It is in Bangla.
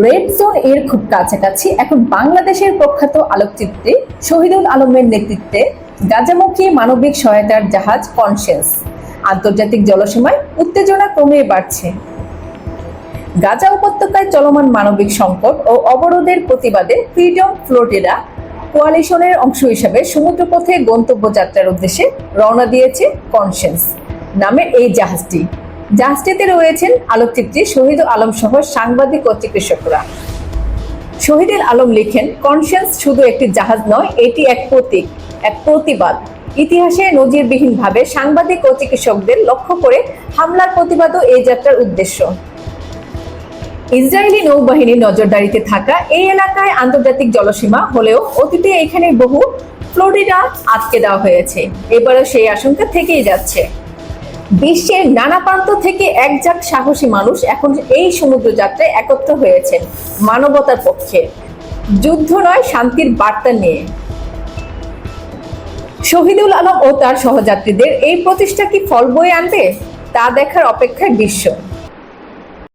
রেড জোন এর খুব কাছাকাছি। এখন বাংলাদেশের প্রখ্যাত আলোকচিত্রী শহীদুল আলমের নেতৃত্বে গাজামুখী মানবিক সহায়তার জাহাজ কনসিয়েন্স আন্তর্জাতিক জলসীমায় উত্তেজনা ক্রমে বাড়ছে। গাজা উপত্যকায় চলমান মানবিক সংকট ও অবরোধের প্রতিবাদে ফ্রিডম ফ্লোটেরা কোয়ালিশনের অংশ হিসেবে সমুদ্রপথে গন্তব্য যাত্রার উদ্দেশ্যে রওনা দিয়েছে কনসিয়েন্স নামের এই জাহাজটি। জাহাজটিতে রয়েছেন আলোকচিত্রী শহীদ আলম সহ সাংবাদিক ও চিকিৎসকরা। শহীদুল আলম লিখেন কনসিয়েন্স শুধু একটি জাহাজ নয়, এটি এক প্রতীক, এক প্রতিবাদ। ইতিহাসে নজিরবিহীনভাবে সাংবাদিক ও চিকিৎসকদের লক্ষ্য করে হামলার প্রতিবাদও এই যাত্রার উদ্দেশ্য। ইসরায়েলি নৌবাহিনীর নজরদারিতে থাকা এই এলাকায় আন্তর্জাতিক জলসীমা হলেও অতীতে এখানে বহু ফ্লোরিডা আটকে দেওয়া হয়েছে। এবারও সেই আশঙ্কা থেকেই যাচ্ছে। বিশ্বের নানা প্রান্ত থেকে একজাক সাহসী মানুষ এখন এই সমুদ্র যাত্রায় একত্র হয়েছেন মানবতার পক্ষে। যুদ্ধ নয়, শান্তির বার্তা নিয়ে। শহীদুল আলম ও তার সহযাত্রীদের এই প্রতিষ্ঠা কি ফল বয়ে আনবে, তা দেখার অপেক্ষায় বিশ্ব।